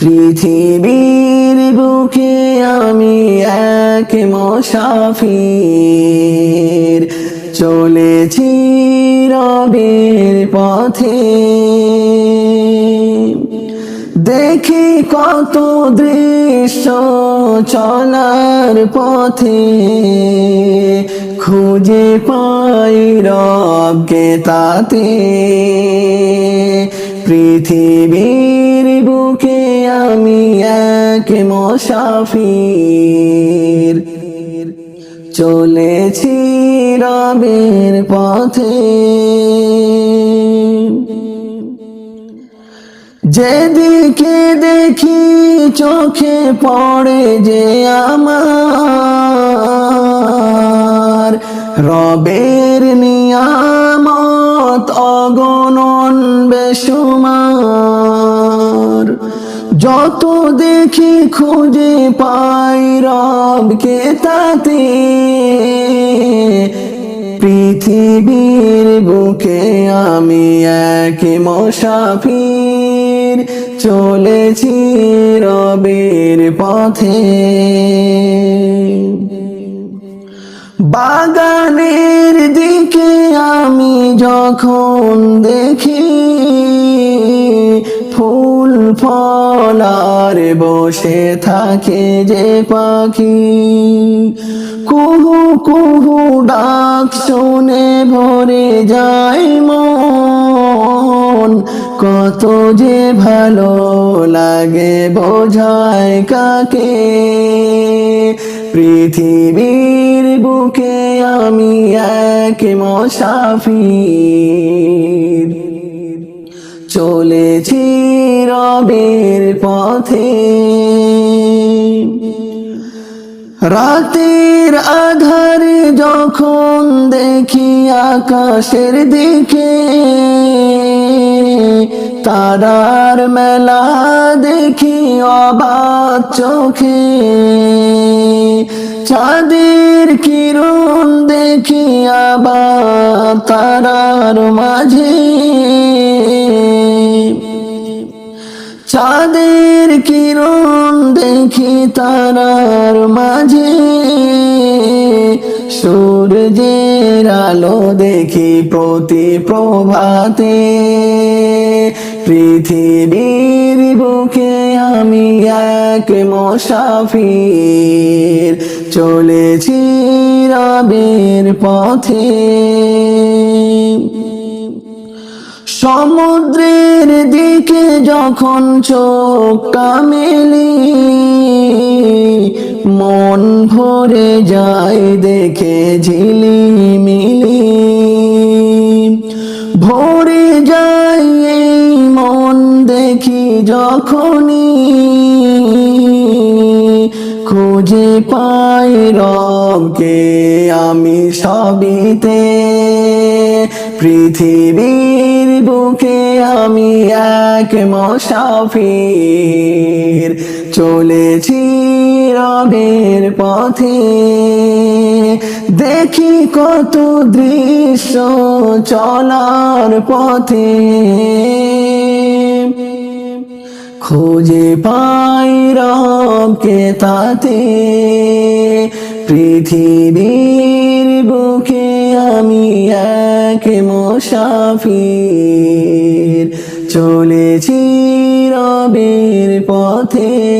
পৃথিবীর বুকে আমি এক মশাফির। চলেছি রবের পথে। দেখি কত দৃশ্য চলার পথে। খুঁজে পাই রবকে তাতে। পৃথিবীর বুকে আমি এক মশাফির। চলেছি রবের পথে। যেদিকে দেখি চোখে পড়ে যে আমার রবের নিয়ামত অগণন বেসুমার যত দেখি খুঁজে পাই রবকে তাতে। পৃথিবীর বুকে আমি এক মশাফির। চলেছি রবের পথে। বাগানের দিকে আমি যখন দেখি ফুল ফলার বসে থাকে যে পাখি, কুহু কুহু ডাক শুনে ভরে যায় মন। কত যে ভালো লাগে বোঝায় কাকে। পৃথিবীর বুকে আমি এক মশাফির। চলেছি রবের পথে। রাতের আধারে যখন দেখি আকাশের দিকে, তারার মেলা দেখি অবাক চোখে। চাঁদের কিরণ দেখি আবার তারার মাঝে। চাঁদের কিরণ দেখি তারার মাঝে। সূর্যের আলো দেখি প্রতি প্রভাতে। পৃথিবীর বুকে আমি এক মশাফির চলেছি রবের পথে। সমুদ্রের দিকে যখন চোখ কামেলি, মন ভরে যায় দেখে ঝিলিমিলি। ভরে যখনই খুঁজে পাই রবকে, আমি সবিতে পৃথিবীর বুকে আমি এক মশাফির। চলেছি রবের পথে, দেখি কত দৃশ্য চলার পথে। খুঁজে পাই রবকে তাতে। পৃথিবীর বুকে আমি এক মোসাফির। চলেছি রবের পথে।